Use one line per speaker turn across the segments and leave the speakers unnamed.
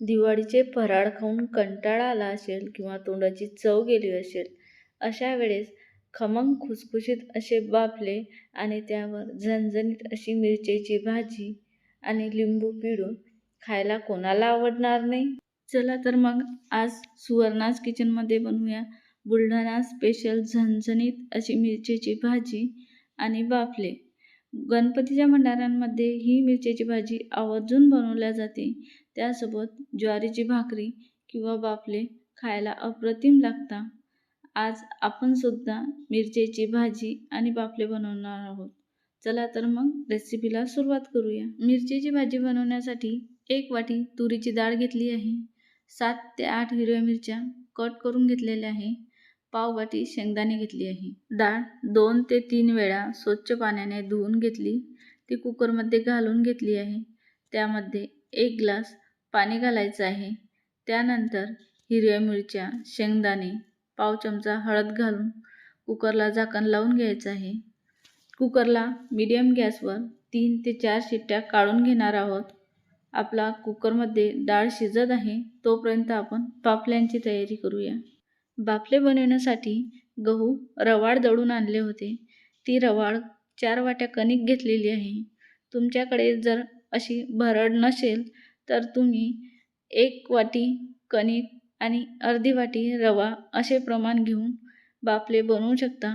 दिवाळीचे फराळ खाऊन कंटाळा आला असेल किंवा तोंडाची चव गेली असेल अशा वेळेस खमंग खुसखुशीत असे बाफले आणि त्यावर झणझणीत अशी मिरचीची भाजी आणि लिंबू पिळून खायला कोणाला आवडणार नाही? चला तर मग आज सुवर्णाज किचनमध्ये बनवूया बुलढाणा स्पेशल झणझणीत अशी मिरचीची भाजी आणि बाफले. गणपतीच्या भंडाऱ्यांमध्ये ही मिरचीची भाजी आवर्जून बनवल्या जाते. त्यासोबत ज्वारीची भाकरी किंवा बाफले खायला अप्रतिम लागतात आज आपण सुद्धा मिरचीची भाजी आणि बाफले बनवणार आहोत. चला तर मग रेसिपीला सुरुवात करूया. मिरचीची भाजी बनवण्यासाठी एक वाटी तुरीची डाळ घेतली आहे. सात ते आठ हिरव्या मिरच्या कट करून घेतलेल्या आहे. पाववाटी शेंगदाणे घेतली आहे. डाळ दोन ते तीन वेळा स्वच्छ पाण्याने धुवून घेतली. ती कुकरमध्ये घालून घेतली आहे. त्यामध्ये एक ग्लास पाणी घालायचं आहे. त्यानंतर हिरव्या मिरच्या शेंगदाणे पाव चमचा हळद घालून कुकरला झाकण लावून घ्यायचं आहे. कुकरला मीडियम गॅसवर तीन ते चार शिट्ट्या काढून घेणार आहोत. आपला कुकरमध्ये डाळ शिजत आहे तोपर्यंत आपण पापल्यांची तयारी करूया. बाफले बनवण्यासाठी गहू रवाळ दळून आणले होते. ती रवाळ चार वाट्या कणिक घेतलेली आहे. तुमच्याकडे जर अशी भरड नसेल तर तुम्ही एक वाटी कणिक आणि अर्धी वाटी रवा असे प्रमाण घेऊन बाफले बनवू शकता.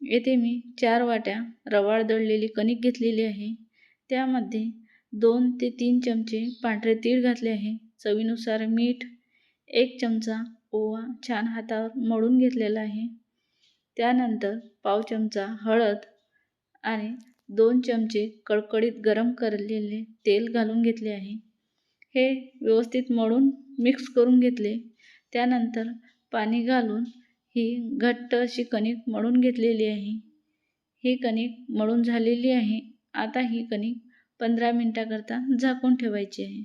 येथे मी चार वाट्या रवाळ दळलेली कणिक घेतलेली आहे. त्यामध्ये दोन ते तीन चमचे पांढरे तीळ घातले आहे. चवीनुसार मीठ एक चमचा ओवा छान हातावर मळून घेतलेला आहे. त्यानंतर पाव चमचा हळद आणि दोन चमचे कडकडीत गरम करलेले तेल घालून घेतले आहे. हे व्यवस्थित मळून मिक्स करून घेतले. त्यानंतर पाणी घालून ही घट्ट अशी कणिक मळून घेतलेली आहे. ही कणिक मळून झालेली आहे. आता ही कणिक पंधरा मिनटाकरता झाकून ठेवायची आहे.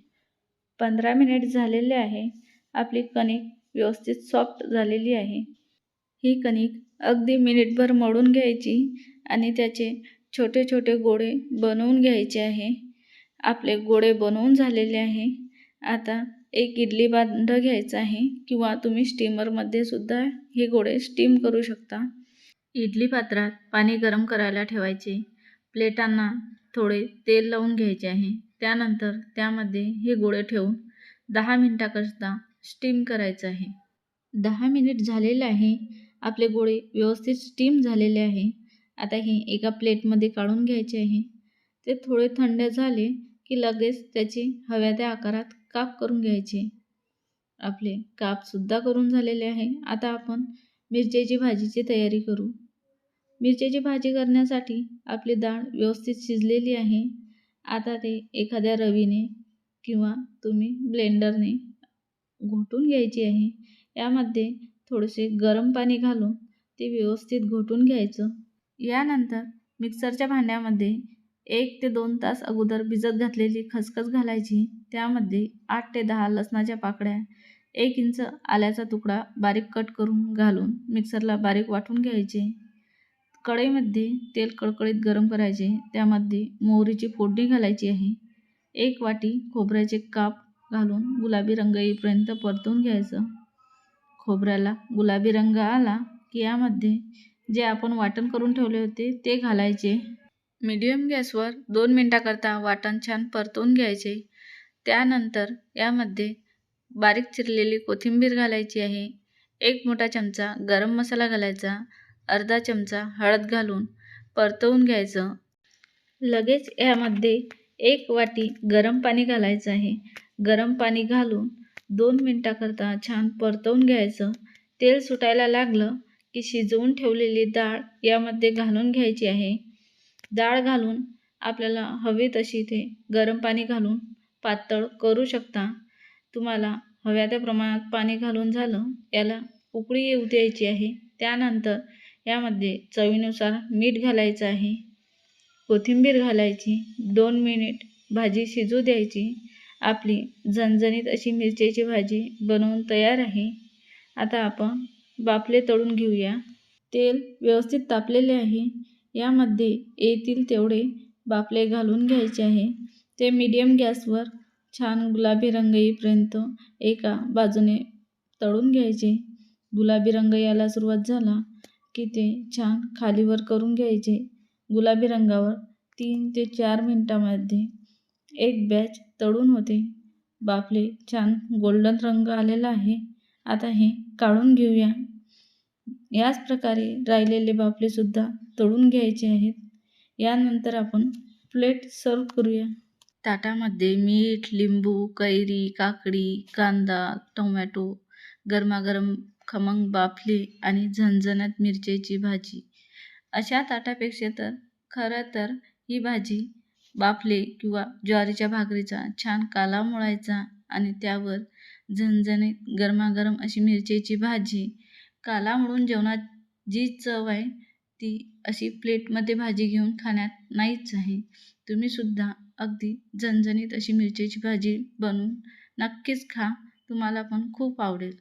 पंधरा मिनिट झालेले आहे. आपली कणिक व्यवस्थित सॉफ्ट झालेली आहे. ही कणिक अगदी मिनिटभर मळून घ्यायची आणि त्याचे छोटे छोटे गोळे बनवून घ्यायचे आहे. आपले गोळे बनवून झालेले आहे. आता एक इडली भांडं घ्यायचं आहे किंवा तुम्ही स्टीमरमध्ये सुद्धा हे गोळे स्टीम करू शकता. इडली पात्रात पाणी गरम करायला ठेवायचे. प्लेटांना थोडे तेल लावून घ्यायचे आहे. त्यानंतर त्यामध्ये हे गोळे ठेवून दहा मिनटाकरता स्टीम करायचं आहे. दहा मिनिट झालेले आहे. आपले गोळे व्यवस्थित स्टीम झालेले आहे. आता हे एका प्लेटमध्ये काढून घ्यायचे आहे. ते थोडे थंड झाले की लगेच त्याचे हव्या त्या आकारात काप करून घ्यायचे. आपले कापसुद्धा करून झालेले आहे. आता आपण मिरचीची भाजीची तयारी करू. मिरचीची भाजी करण्यासाठी आपली डाळ व्यवस्थित शिजलेली आहे. आता ते एखाद्या रवीने किंवा तुम्ही ब्लेंडरने घोटून घ्यायची आहे. यामध्ये थोडेसे गरम पाणी घालून ते व्यवस्थित घोटून घ्यायचं. यानंतर मिक्सरच्या भांड्यामध्ये एक ते दोन तास अगोदर भिजत घातलेली खसखस घालायची. त्यामध्ये आठ ते दहा लसणाच्या पाकळ्या एक इंच आल्याचा तुकडा बारीक कट करून घालून मिक्सरला बारीक वाटून घ्यायचे. कढईमध्ये तेल कडकडीत गरम करायचे. त्यामध्ये मोहरीची फोडणी घालायची आहे. एक वाटी खोबऱ्याचे काप घालून गुलाबी रंग येईपर्यंत परतून घ्यायचं. खोबऱ्याला गुलाबी रंग आला की यामध्ये जे आपण वाटण करून ठेवले होते ते घालायचे. मीडियम गॅसवर दोन मिनटाकरता वाटण छान परतून घ्यायचे. त्यानंतर यामध्ये बारीक चिरलेली कोथिंबीर घालायची आहे. एक मोठा चमचा गरम मसाला घालायचा. अर्धा चमचा हळद घालून परतवून घ्यायचं. लगेच यामध्ये एक वाटी गरम पाणी घालायचं आहे. गरम पाणी घालून दोन मिनटाकरता छान परतवून घ्यायचं. तेल सुटायला लागलं की शिजवून ठेवलेली डाळ यामध्ये घालून घ्यायची आहे. डाळ घालून आपल्याला हवी तशी ते गरम पाणी घालून पातळ करू शकता. तुम्हाला हव्या त्या प्रमाणात पाणी घालून झालं याला उकळी येऊ द्यायची आहे. त्यानंतर यामध्ये चवीनुसार मीठ घालायचं आहे. कोथिंबीर घालायची दोन मिनिट भाजी शिजू द्यायची. आपली झणझणीत अशी मिरचीची भाजी बनवून तयार आहे. आता आपण बापले तळून घेऊया. तेल व्यवस्थित तापलेले आहे. यामध्ये येतील तेवढे बापले घालून घ्यायचे आहे. ते मीडियम गॅसवर छान गुलाबी रंग येईपर्यंत एका बाजूने तळून घ्यायचे. गुलाबी रंग यायला सुरुवात झाला की ते छान खालीवर करून घ्यायचे. गुलाबी रंगावर तीन ते चार मिनटामध्ये एक बॅच तळून होते. बाफले छान गोल्डन रंग आलेला आहे. आता हे काढून घेऊया. याच प्रकारे राहिलेले बाफलेसुद्धा तळून घ्यायचे आहेत. यानंतर आपण प्लेट सर्व करूया. ताटामध्ये मीठ लिंबू कैरी काकडी कांदा टोमॅटो गरमागरम खमंग बाफले आणि झणझणत मिरचीची भाजी. अशा ताटापेक्षा तर खरं तर ही भाजी बाफले किंवा ज्वारीच्या भाकरीचा छान काला मोळायचा आणि त्यावर झणझणीत गरमागरम अशी मिरचीची भाजी. काला म्हणून जेवणात जी चव आहे ती अशी प्लेटमध्ये भाजी घेऊन खाण्यात नाहीच आहे. तुम्हीसुद्धा अगदी झणझणीत अशी मिरचीची भाजी बनवून नक्कीच खा. तुम्हाला पण खूप आवडेल.